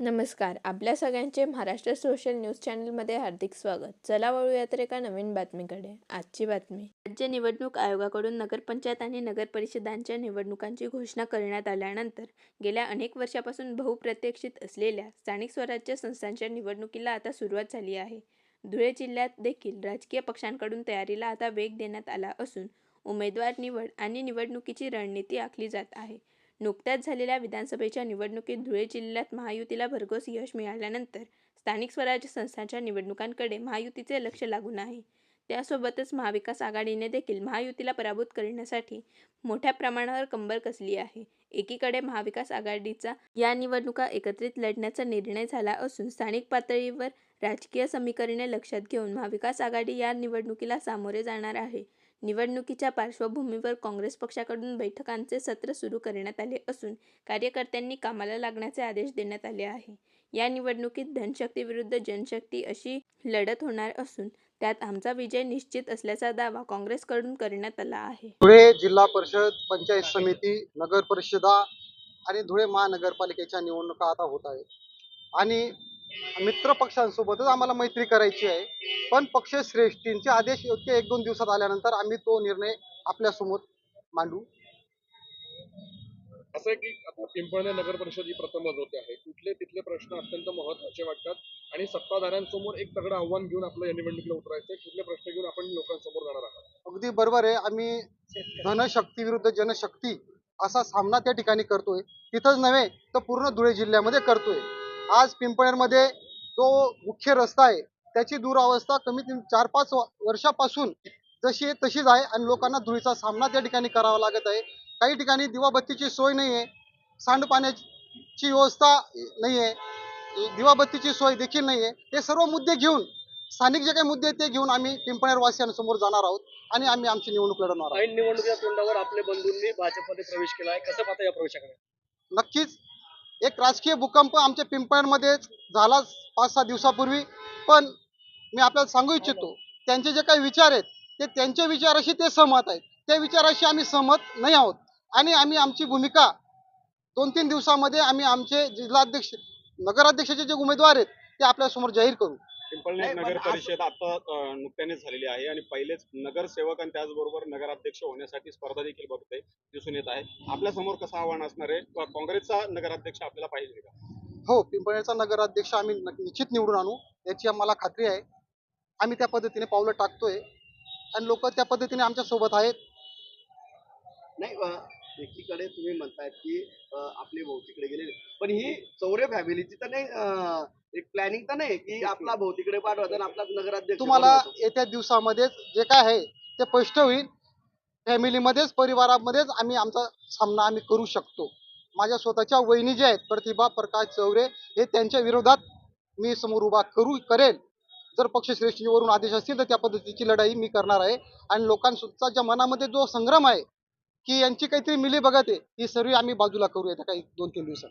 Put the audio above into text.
नमस्कार. आपल्या सगळ्यांचे महाराष्ट्र सोशल न्यूज चॅनलमध्ये हार्दिक स्वागत. चला वळूया तर एका नवीन बातमीकडे. आजची बातमी. राज्य निवडणूक आयोगाकडून नगरपंचायत आणि नगरपरिषदांच्या निवडणुकांची घोषणा करण्यात आल्यानंतर गेल्या अनेक वर्षापासून बहुप्रत्यक्षित असलेल्या स्थानिक स्वराज्य संस्थांच्या निवडणुकीला आता सुरुवात झाली आहे. धुळे जिल्ह्यात देखील राजकीय पक्षांकडून तयारीला आता वेग देण्यात आला असून उमेदवार निवड आणि निवडणुकीची रणनीती आखली जात आहे. नुकत्याच झालेल्या विधानसभेच्या निवडणुकीत धुळे जिल्ह्यात महायुतीला भरघोस यश मिळाल्यानंतर स्थानिक स्वराज्य संस्थांच्या निवडणुकांकडे महायुतीचे लक्ष लागून आहे. त्यासोबतच महाविकास आघाडीने देखील महायुतीला पराभूत करण्यासाठी मोठ्या प्रमाणावर कंबर कसली आहे. एकीकडे महाविकास आघाडीचा या निवडणुका एकत्रित लढण्याचा निर्णय झाला असून स्थानिक पातळीवर राजकीय समीकरणे लक्षात घेऊन महाविकास आघाडी या निवडणुकीला सामोरे जाणार आहे. निवडणुकीच्या पार्श्वभूमीवर काँग्रेस पक्षाकडून बैठकांचे सत्र सुरू करण्यात आले असून कार्यकर्त्यांनी कामाला लागण्याचे आदेश देण्यात आले आहे. या निवडणुकीत धनशक्ती विरुद्ध जनशक्ती अशी लढत होणार असून त्यात आमचा विजय निश्चित असल्याचा दावा काँग्रेसकडून करण्यात आला आहे. धुळे जिल्हा परिषद पंचायत समिती नगर परिषदा आणि धुळे महानगरपालिकेच्या निवडणुका आता होत आहेत. आणि मित्र पक्षांसोबतच आम्हाला मैत्री करायची आहे. पण पक्षश्रेष्ठींचे आदेश योग्य एक दोन दिवसात आल्यानंतर आम्ही तो निर्णय आपल्यासमोर मांडू. असं की आता पिंपळणे नगर परिषद ही प्रथमच होते आहे. कुठले तिथले प्रश्न अत्यंत महत्त्वाचे वाटतात आणि सत्ताधाऱ्यांसमोर एक तगडं आव्हान घेऊन आपलं या निवडणुकीला उतरायचंय. कुठले प्रश्न घेऊन आपण लोकांसमोर जाणार आहात? अगदी बरोबर आहे. आम्ही धनशक्ती विरुद्ध जनशक्ती असा सामना त्या ठिकाणी करतोय. तिथंच नव्हे तर पूर्ण धुळे जिल्ह्यामध्ये करतोय. आज पिंपळनेरमध्ये जो मुख्य रस्ता आहे त्याची दुरावस्था कमीत कमी चार पाच वर्षापासून जशी आहे तशीच आहे आणि लोकांना धुळीचा सामना त्या ठिकाणी करावा लागत आहे. काही ठिकाणी दिवाबत्तीची सोय नाही आहे. सांडपाण्याची व्यवस्था नाही आहे. दिवाबत्तीची सोय देखील नाही आहे. हे सर्व मुद्दे घेऊन स्थानिक जे काही मुद्दे आहेत ते घेऊन आम्ही पिंपळनेर वासियांसमोर जाणार आहोत आणि आम्ही आमची निवडणूक लढवणार आहोत. निवडणुकीच्या तोंडावर आपल्या बंधूंनी भाजपमध्ये प्रवेश केला आहे. कसं पाहता या प्रवेशाकडे? नक्कीच एक राजकीय भूकंप आमच्या पिंपळ्यांमध्ये झाला पाच सहा दिवसापूर्वी. पण मी आपल्याला सांगू इच्छितो त्यांचे जे काही विचार आहेत ते त्यांच्या विचाराशी ते सहमत आहेत. त्या विचाराशी आम्ही सहमत नाही आहोत. आणि आम्ही आमची भूमिका दोन तीन दिवसामध्ये आम्ही आमचे जिल्हाध्यक्ष नगराध्यक्षाचे जे उमेदवार आहेत ते आपल्यासमोर जाहीर करू. पिंपळनेर नगर परिषद आता नुकत्यानेच झालेली आहे आणि पहिलेच नगरसेवक आणि त्याचबरोबर नगराध्यक्ष होण्यासाठी स्पर्धा देखील बघते दिसून येत आहे. आपल्यासमोर कसं आव्हान असणार आहे? क- काँग्रेसचा नगराध्यक्ष आपल्याला पाहिजे का? हो पिंपळनेरचा नगराध्यक्ष आम्ही निश्चित निवडून आणू याची आम्हाला खात्री आहे. आम्ही त्या पद्धतीने पावलं टाकतोय आणि लोक त्या पद्धतीने आमच्यासोबत आहेत. नाही एकीकडे तुम्ही म्हणतायत की आपले भाऊ तिकडे गेलेले. पण ही चौरे फॅमिलीची तर नाही एक प्लॅनिंग तर नाही की आपला भाऊ तिकडे पाठवायचा आणि आपला नगराध्यक्ष तुम्हाला बनवायचा. येत्या दिवसामध्येच जे काय आहे ते स्पष्ट होईल. फॅमिलीमध्येच परिवारामध्येच आम्ही आमचा सामना आम्ही करू शकतो. माझ्या स्वतःच्या वहिनी ज्या आहेत प्रतिभा प्रकाश चौरे हे त्यांच्या विरोधात मी समोर उभा करू करेल. जर पक्षश्रेष्ठीवरून आदेश असतील तर त्या पद्धतीची लढाई मी करणार आहे. आणि लोकांच्या मनामध्ये जो संग्राम आहे की यांची काहीतरी मिली बघत आहे ही सर्व आम्ही बाजूला करू येत्या काही दोन तीन दिवसात.